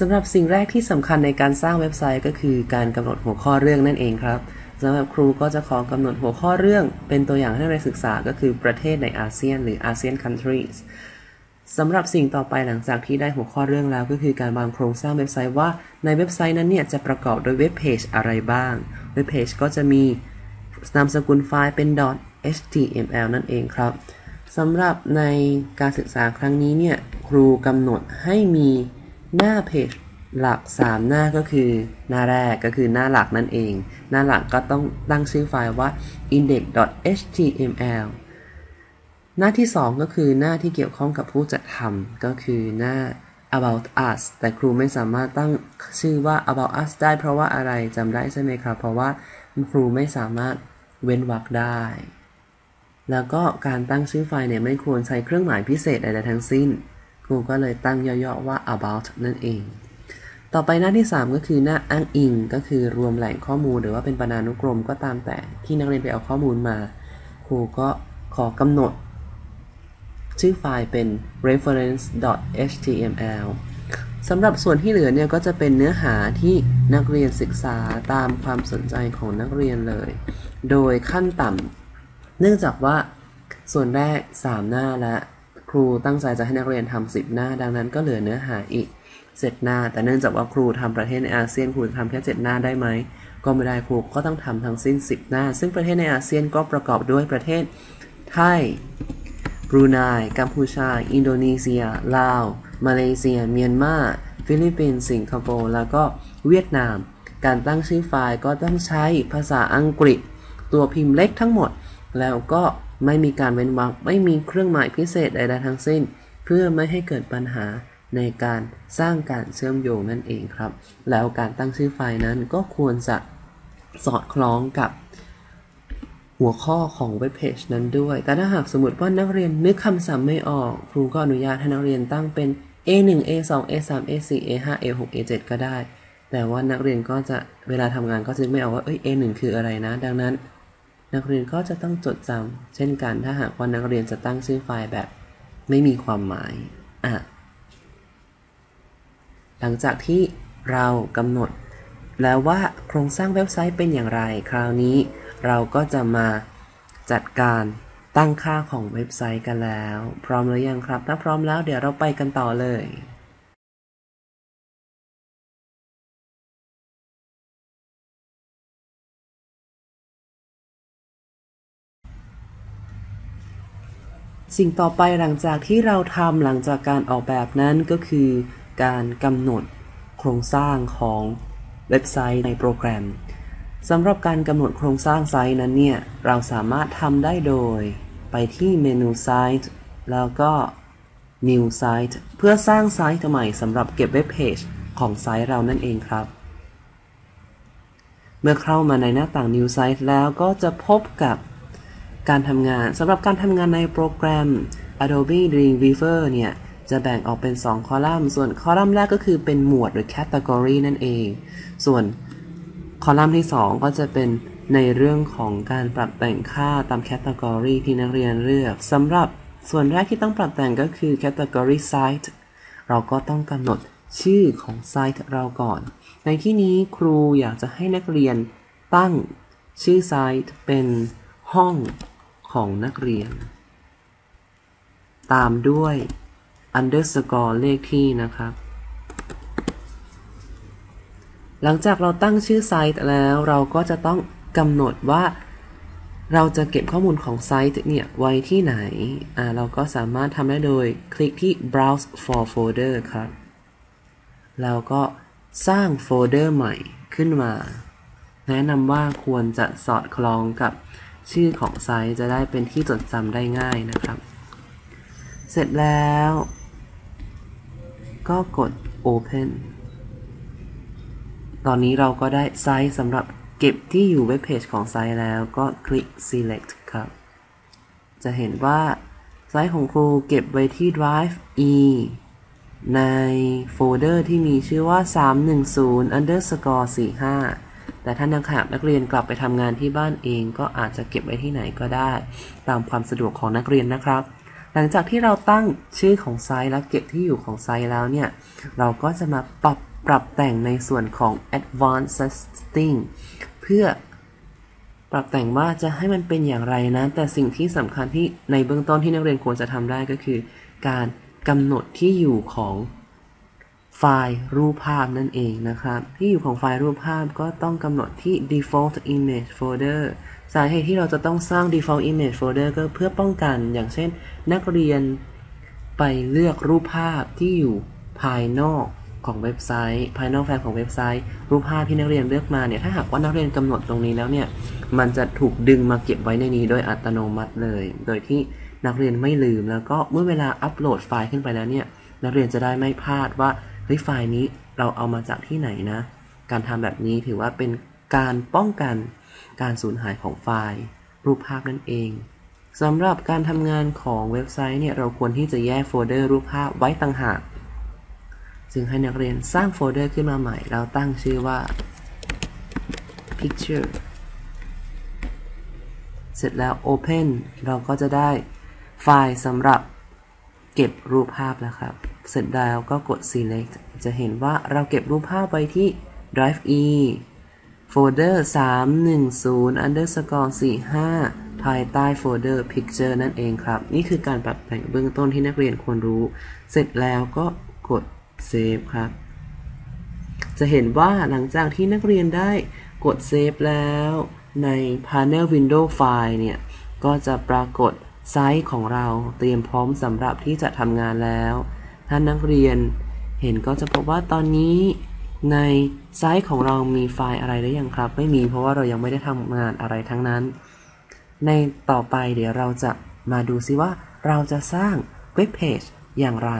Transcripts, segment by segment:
สำหรับสิ่งแรกที่สำคัญในการสร้างเว็บไซต์ก็คือการกำหนดหัวข้อเรื่องนั่นเองครับสำหรับครูก็จะขอกำหนดหัวข้อเรื่อง เป็นตัวอย่างให้นักเรียนศึกษาก็คือประเทศในอาเซียน หรืออาเซียน countries สำหรับสิ่งต่อไปหลังจากที่ได้หัวข้อเรื่องแล้ว ก็คือการวางโครงสร้างเว็บไซต์ว่าในเว็บไซต์นั้นเนี่ยจะประกอบด้วยเว็บเพจอะไรบ้าง เว็บเพจก็จะมีนามสกุลไฟล์เป็น .html นั่นเองครับสำหรับในการศึกษาครั้งนี้เนี่ยครูกำหนดให้มี หน้าเพจหลัก 3 หน้าก็คือหน้าแรกก็คือหน้าหลักนั่นเอง หน้าหลักก็ต้องตั้งชื่อไฟล์ว่า index.html หน้าที่ 2 ก็คือหน้าที่เกี่ยวข้องกับผู้จัดทำก็คือหน้า about us แต่ครูไม่สามารถตั้งชื่อว่า about us ได้เพราะว่าอะไรจำได้ใช่ไหมครับ เพราะว่าครูไม่สามารถเว้นวรรคได้ แล้วก็การตั้งชื่อไฟล์เนี่ยไม่ควรใช้เครื่องหมายพิเศษใดๆทั้งสิ้น ครูก็เลยตั้งย่อๆว่า about นั่นเอง ต่อไปหน้าที่ 3 ก็คือหน้าอ้างอิง ก็คือรวมแหล่งข้อมูลหรือว่าเป็นปนานุกรมก็ตามแต่ที่นักเรียนไปเอาข้อมูลมา ครูก็ขอกำหนด ชื่อไฟล์เป็น reference.html สำหรับส่วนที่เหลือเนี่ยก็จะเป็นเนื้อหาที่นักเรียนศึกษาตามความสนใจของนักเรียนเลย โดยขั้นต่ำเนื่องจากว่าส่วนแรก 3 หน้าและ รูตั้งใจจะให้นักเรียนทำ10หน้า ดังนั้นก็เหลือเนื้อหาอีกเจ็ดหน้า แต่เนื่องจากว่าครูทำประเทศในอาเซียนครูทำแค่7หน้าได้ไหมก็ไม่ได้ครูก็ต้องทำทั้งสิ้น 10 หน้า ซึ่งประเทศในอาเซียนก็ประกอบด้วยประเทศไทยบรูไนกัมพูชา อินโดนีเซีย ลาว มาเลเซีย เมียนมา ฟิลิปปินส์ สิงคโปร์ แล้วก็เวียดนาม การตั้งชื่อไฟล์ก็ต้องใช้ภาษาอังกฤษ ตัวพิมพ์เล็กทั้งหมด แล้วก็ ไม่มีการเว้นวรรคไม่มีเครื่องหมายพิเศษใดๆทั้งสิ้น เพื่อไม่ให้เกิดปัญหาในการสร้างการเชื่อมโยงนั่นเองครับ แล้วการตั้งชื่อไฟล์นั้นก็ควรจะสอดคล้องกับหัวข้อของเว็บเพจนั้นด้วย แต่ถ้าหากสมมติว่านักเรียนนึกคำศัพท์ไม่ออก ครูก็อนุญาตให้นักเรียนตั้งเป็น A1 A2 A3 A4 A5 A6 A7 ก็ได้ แต่ว่านักเรียนก็จะเวลาทำงานก็จะไม่ออกว่าเอ้ย A1 คืออะไรนะ ดังนั้น นักเรียนก็จะต้องจดจำเช่นกันถ้าหากว่านักเรียนจะตั้งชื่อไฟล์แบบไม่มีความหมายอะหลังจากที่เรากำหนด แล้วว่าโครงสร้างเว็บไซต์เป็นอย่างไร คราวนี้เราก็จะมาจัดการตั้งค่าของเว็บไซต์กันแล้ว พร้อมหรือยังครับ ถ้าพร้อมแล้วเดี๋ยวเราไปกันต่อเลย สิ่งต่อไปหลังจากที่เราทำหลังจากการออกแบบนั้นก็คือการกำหนดโครงสร้างของเว็บไซต์ในโปรแกรมสำหรับการกำหนดโครงสร้างไซต์นั้นเนี่ย เราสามารถทำได้โดย ไปที่เมนูไซต์แล้วก็ New Site เพื่อสร้างไซต์ใหม่สำหรับเก็บเว็บเพจของไซต์เรานั่นเองครับ เมื่อเข้ามาในหน้าต่าง New Site แล้วก็จะพบกับ การทำงานสำหรับการทำงานในโปรแกรม Adobe Dreamweaver เนี่ย จะแบ่งออกเป็น 2 คอลัมน์ ส่วนคอลัมน์แรกก็คือเป็นหมวดหรือ Category นั่นเอง ส่วนคอลัมน์ที่ 2 ก็จะเป็นในเรื่องของการปรับแต่งค่าตามแคตตากรีที่นักเรียนเลือกสำหรับส่วนแรกที่ต้องปรับแต่งก็คือ category site เราก็ต้องกำหนดชื่อของไซต์เราก่อน ในที่นี้ครูอยากจะให้นักเรียนตั้งชื่อไซต์เป็นห้อง ของนักเรียน ตามด้วย underscore เลขที่นะครับ หลังจากเราตั้งชื่อไซต์แล้วเราก็จะต้องกำหนดว่า เราจะเก็บข้อมูลของไซต์เนี่ยไว้ที่ไหน อ่าเราก็สามารถทำได้โดยคลิกที่ browse for folder ครับ แล้วก็สร้างโฟลเดอร์ใหม่ขึ้นมา แนะนำว่าควรจะสอดคล้องกับ ชื่อของไซต์จะได้เป็นที่จดจำได้ง่ายนะครับ เสร็จแล้ว ก็กด open ตอนนี้เราก็ได้ไซต์สำหรับเก็บที่อยู่เว็บเพจของไซต์แล้วก็คลิก select ครับ จะเห็นว่าไซต์ของครูเก็บไว้ที่ drive e ในโฟลเดอร์ที่มีชื่อว่า 310 underscore 45 แต่ถ้านักหากนักเรียนกลับไปทำงานที่บ้านเอง ก็อาจจะเก็บไว้ที่ไหนก็ได้ ตามความสะดวกของนักเรียนนะครับ หลังจากที่เราตั้งชื่อของไซต์และเก็บที่อยู่ของไซต์แล้วเนี่ย เราก็จะมาปรับปรับแต่งในส่วนของ advanced setting เพื่อปรับแต่งว่าจะให้มันเป็นอย่างไรนะ แต่สิ่งที่สำคัญที่ในเบื้องต้นที่นักเรียนควรจะทำได้ก็คือ การกำหนดที่อยู่ของ ไฟล์รูปภาพนั่นเองนะครับ ที่อยู่ของไฟล์รูปภาพก็ต้องกำหนดที่ default image folder สาเหตุที่เราจะต้องสร้าง default image folder ก็เพื่อป้องกันอย่างเช่น นักเรียนไปเลือกรูปภาพที่อยู่ภายนอกของเว็บไซต์ ภายนอกแฟ้มของเว็บไซต์ รูปภาพที่นักเรียนเลือกมาเนี่ยถ้าหากว่านักเรียนกำหนดตรงนี้แล้วเนี่ยมันจะถูกดึงมาเก็บไว้ในนี้โดยอัตโนมัติเลย โดยที่นักเรียนไม่ลืมแล้วก็เมื่อเวลาอัปโหลดไฟล์ขึ้นไปแล้วเนี่ยนักเรียนจะได้ไม่พลาดว่า เฮ้ยไฟล์นี้เราเอามาจากที่ไหนนะ การทำแบบนี้ถือว่าเป็นการป้องกันการสูญหายของไฟล์รูปภาพนั่นเองสำหรับการทำงานของเว็บไซต์เนี่ยเราควรที่จะแยกโฟลเดอร์รูปภาพไว้ต่างหากจึงให้นักเรียนสร้างโฟลเดอร์ขึ้นมาใหม่ เราตั้งชื่อว่า picture เสร็จแล้ว open เราก็จะได้ไฟล์สำหรับเก็บรูปภาพแล้วครับ เสร็จแล้วก็กด select จะเห็นว่าเราเก็บรูปภาพไว้ที่ drive e โฟลเดอร์310 underscore 45 ภายใต้โฟลเดอร์ picture นั่นเองครับ นี่คือการปรับแต่งเบื้องต้นที่นักเรียนควรรู้ เสร็จแล้วก็กด save ครับ จะเห็นว่าหลังจากที่นักเรียนได้กด save แล้วใน panel window file เนี่ย ก็จะปรากฏไซต์ของเราเตรียมพร้อมสำหรับที่จะทำงานแล้ว ถ้านักเรียนเห็นก็จะพบว่าตอนนี้ในไซต์ของเรามีไฟล์อะไรหรือยังครับ ไม่มีเพราะว่าเรายังไม่ได้ทำงานอะไรทั้งนั้น ในต่อไปเดี๋ยวเราจะมาดูซิว่าเราจะสร้างเว็บเพจอย่างไร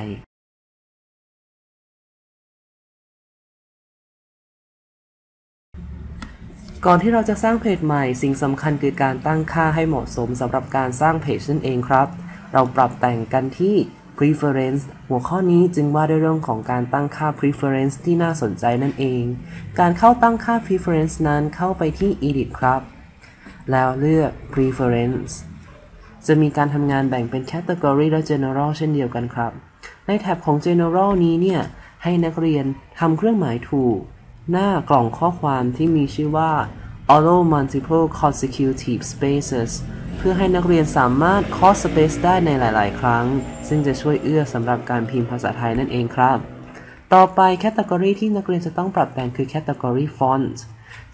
ก่อนที่เราจะสร้างเพจใหม่ สิ่งสำคัญคือการตั้งค่าให้เหมาะสมสำหรับการสร้างเพจนั่นเองครับ เราปรับแต่งกันที่ preference หัวข้อนี้จึงว่าด้วยเรื่องของการตั้งค่า preference ที่น่าสนใจนั่นเอง การเข้าตั้งค่า preference นั้นเข้าไปที่ edit ครับ แล้วเลือก preference จะมีการทำงานแบ่งเป็น category และ general เช่นเดียวกันครับ ในแท็บของ general นี้เนี่ย ให้นักเรียนทำเครื่องหมายถูก หน้ากล่องข้อความที่มีชื่อว่า allow multiple consecutive spaces เพื่อให้นักเรียนสามารถ cross space ได้ในหลาย ๆ ครั้ง ซึ่งจะช่วยเอื้อสำหรับการพิมพ์ภาษาไทยนั่นเองครับ ต่อไป category ที่นักเรียนจะต้องปรับแต่งคือ category font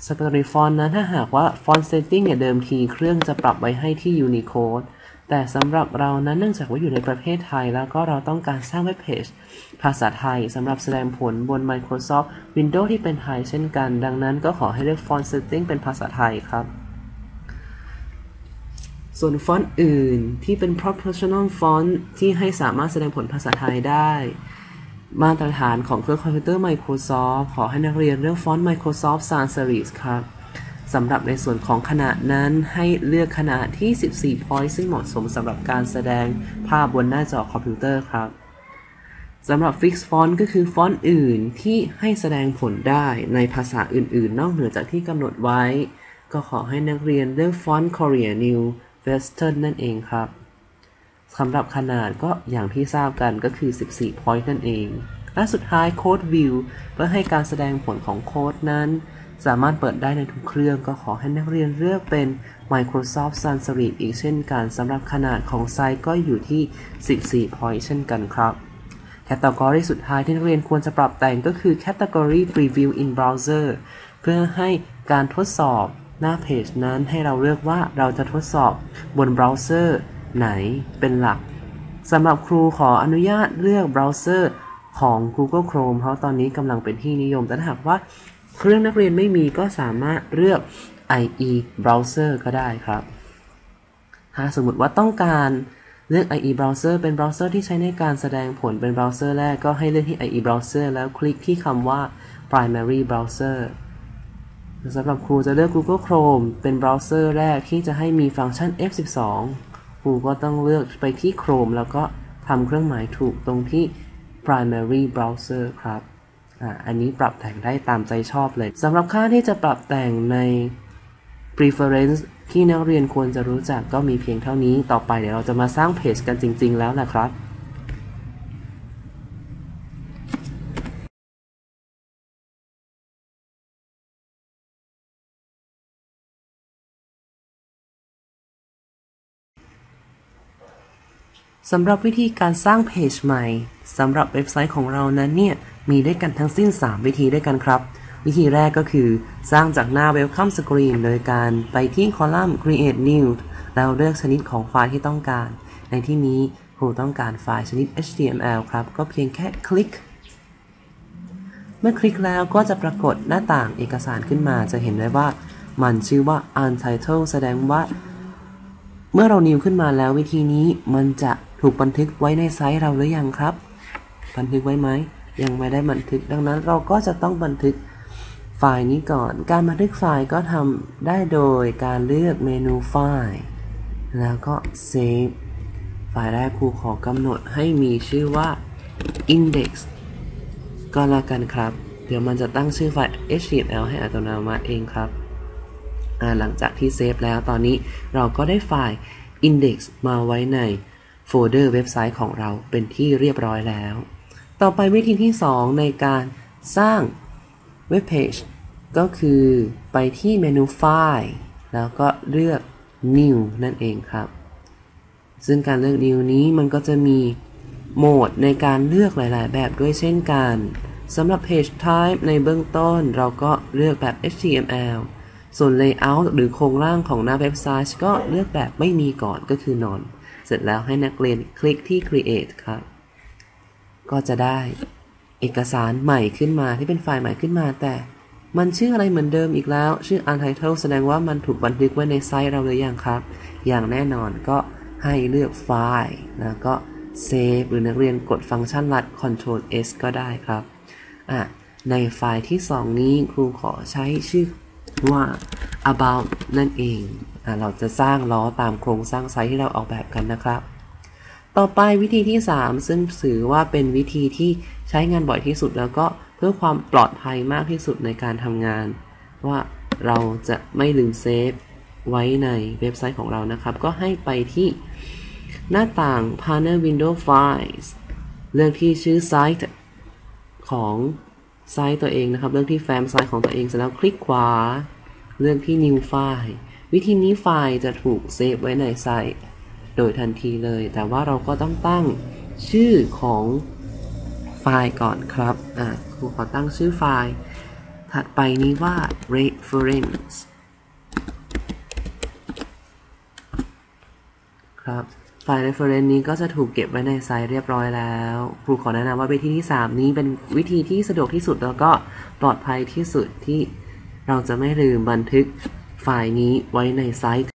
category font นั้นถ้าหากว่า font setting เนี่ยเดิมทีเครื่องจะปรับไว้ให้ที่ Unicode แต่สำหรับเรานั้นเนื่องจากว่าอยู่ในประเทศไทย แล้วก็เราต้องการสร้างเว็บเพจภาษาไทยสำหรับแสดงผลบน Microsoft Windows ที่เป็นไทยเช่นกัน ดังนั้นก็ขอให้เลือก font setting เป็นภาษาไทยครับ ส่วนฟอนต์อื่นที่เป็น proportional font ที่ให้สามารถแสดงผลภาษาไทยได้ มาตรฐานของเครื่องคอมพิวเตอร์ Microsoft ขอให้นักเรียนเลือกฟอนต์ Microsoft Sans Serif ครับสำหรับในส่วนของขนาดนั้นให้เลือกขนาดที่ 14 point ซึ่งเหมาะสมสำหรับการแสดงภาพบนหน้าจอคอมพิวเตอร์ครับสำหรับ Fix Font ก็คือฟอนต์อื่นที่ให้แสดงผลได้ในภาษาอื่น ๆ นอกเหนือจากที่กำหนดไว้ ก็ขอให้นักเรียนเลือกฟอนต์ Korea New Western นั่นเองครับสำหรับขนาดก็อย่างที่ทราบกันก็คือ 14 point นั่นเอง และสุดท้าย Code View เพื่อให้การแสดงผลของโค้ดนั้น สามารถเปิดได้ในทุกเครื่องก็ขอให้นักเรียนเลือกเป็น Microsoft Sans e r i f อีกเช่นกันสำหรับขนาดของไซต์ก็อยู่ที่ 14 point เช่นกันครับ Category สุดท้ายที่นักเรียนควรจะปรับแต่งก็คือ Category Preview in Browser เพื่อให้การทดสอบ หน้าเพจนั้นให้เราเลือกว่าเราจะทดสอบบนเบราว์เซอร์ไหนเป็นหลักสำหรับครูขออนุญาตเลือกเบราว์เซอร์ของ Google Chrome เพราะตอนนี้กำลังเป็นที่นิยม แต่หากว่าเครื่องนักเรียนไม่มีก็สามารถเลือก IE Browser ก็ได้ครับถ้าสมมติว่าต้องการเลือก IE Browser เป็นเบราว์เซอร์ที่ใช้ในการแสดงผลเป็นเบราว์เซอร์แรกก็ให้เลือกที่ IE Browser แล้วคลิกที่คำว่า Primary Browser สำหรับครูจะเลือก Google Chrome เป็นเบราว์เซอร์แรกที่จะให้มีฟังก์ชัน F12 ครูก็ต้องเลือกไปที่ Chrome แล้วก็ทำเครื่องหมายถูกตรงที่ primary browser ครับอ่าอันนี้ปรับแต่งได้ตามใจชอบเลย สำหรับค่าที่จะปรับแต่งใน preference ที่นักเรียนควรจะรู้จักก็มีเพียงเท่านี้ ต่อไปเดี๋ยวเราจะมาสร้างเพจกันจริง ๆ แล้วนะครับ สำหรับวิธีการสร้างเพจใหม่สำหรับเว็บไซต์ของเรานั้นเนี่ยมีด้วยกันทั้งสิ้น 3 วิธีด้วยกันครับ วิธีแรกก็คือ สร้างจากหน้า Welcome Screen โดยการไปที่คอลัมน์ Create New แล้วเลือกชนิดของไฟล์ที่ต้องการ ในที่นี้ครูต้องการไฟล์ชนิด HTML ครับ ก็เพียงแค่คลิก เมื่อคลิกแล้วก็จะปรากฏหน้าต่างเอกสารขึ้นมา จะเห็นได้ว่ามันชื่อว่า Untitled แสดงว่า เมื่อเรานิวขึ้นมาแล้ววิธีนี้มันจะ ถูกบันทึกไว้ในไซต์เราหรือยังครับ บันทึกไว้ไหมยังไม่ได้บันทึก ดังนั้นเราก็จะต้องบันทึกไฟล์นี้ก่อน การบันทึกไฟล์ก็ทำได้โดยการเลือกเมนูไฟล์ แล้วก็ save ไฟล์แรกครูขอกำหนดให้มีชื่อว่า index ก็แล้วกันครับ เดี๋ยวมันจะตั้งชื่อไฟล์ html ให้อัตโนมัติเองครับ หลังจากที่เซฟแล้วตอนนี้เราก็ได้ไฟล์ index มาไว้ใน โฟลเดอร์เว็บไซต์ของเราเป็นที่เรียบร้อยแล้ว ต่อไปวิธีที่ 2 ในการสร้างเว็บเพจก็คือไปที่เมนูไฟล์แล้วก็เลือก new นั่นเองครับ ซึ่งการเลือก new นี้มันก็จะมีโหมดในการเลือกหลาย ๆ แบบด้วยเช่นกันสำหรับ page type ในเบื้องต้นเราก็เลือกแบบ HTML ส่วน layout หรือโครงร่างของหน้าเว็บไซต์ก็เลือกแบบไม่มีก่อนก็คือ none เสร็จแล้วให้นักเรียนคลิกที่ create ครับ ก็จะได้เอกสารใหม่ขึ้นมาที่เป็นไฟล์ใหม่ขึ้นมา แต่มันชื่ออะไรเหมือนเดิมอีกแล้ว ชื่อ untitled แสดงว่ามันถูกบันทึกไว้ในไซต์เราหรือยังครับ อย่างแน่นอนก็ให้เลือกไฟล์แล้วก็ save หรือนักเรียนกดฟังก์ชันลัด control S ก็ได้ครับอะในไฟล์ที่ 2 นี้ครูขอใช้ชื่อว่า about นั่นเอง เราจะสร้างล้อตามโครงสร้างไซต์ที่เราออกแบบกันนะครับ ต่อไปวิธีที่ 3 ซึ่งถือว่าเป็นวิธีที่ใช้งานบ่อยที่สุดแล้วก็เพื่อความปลอดภัยมากที่สุดในการทำงาน ว่าเราจะไม่ลืมเซฟไว้ในเว็บไซต์ของเรานะครับ ก็ให้ไปที่หน้าต่าง Partner Window Files เลือกที่ชื่อไซต์ของไซต์ตัวเองนะครับ เลือกที่แฟ้มไซต์ของตัวเองเสร็จแล้วคลิกขวา เลือกที่ New File วิธีนี้ไฟล์จะถูกเซฟไว้ในไซต์โดยทันทีเลย แต่ว่าเราก็ต้องตั้งชื่อของไฟล์ก่อนครับอะครูขอตั้งชื่อไฟล์ ถัดไปนี้ว่า reference ครับไฟล์ reference นี้ก็จะถูกเก็บไว้ในไซต์เรียบร้อยแล้ว ครูขอแนะนำว่าวิธีที่ 3 นี้เป็นวิธีที่สะดวกที่สุดแล้วก็ปลอดภัยที่สุดที่เราจะไม่ลืมบันทึก ไฟล์นี้ไว้ในไซต์